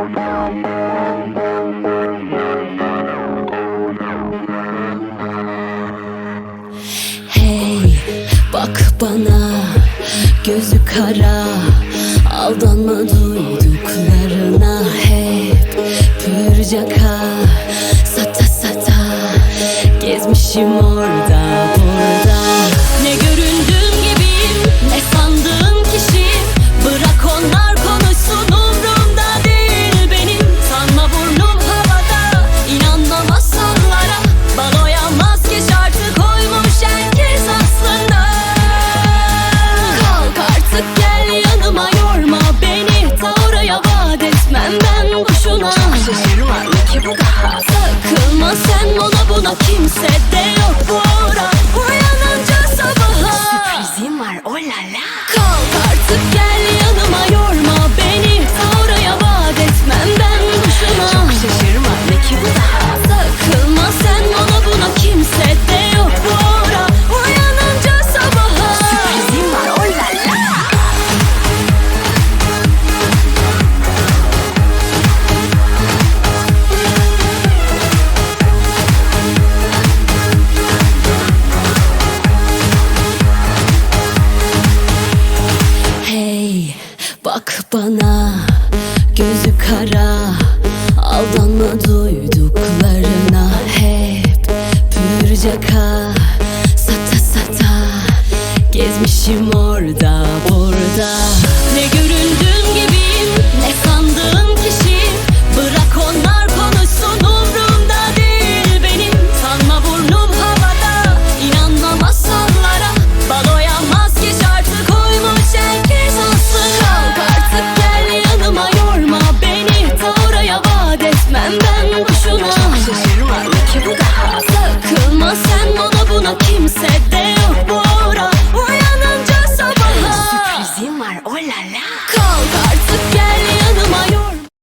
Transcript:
Hey bak bana gözü kara. Aldanma duyduklarına hep pür Sata sata gezmişim orada. burada Ama kimse de yok burada. Uyanınca sabaha. Sürprizim var oh la la. Bak bana gözü kara. Aldanma duyduklarına hep Pürcaka sata sata Gezmişim orada burada Ne görün bana kimse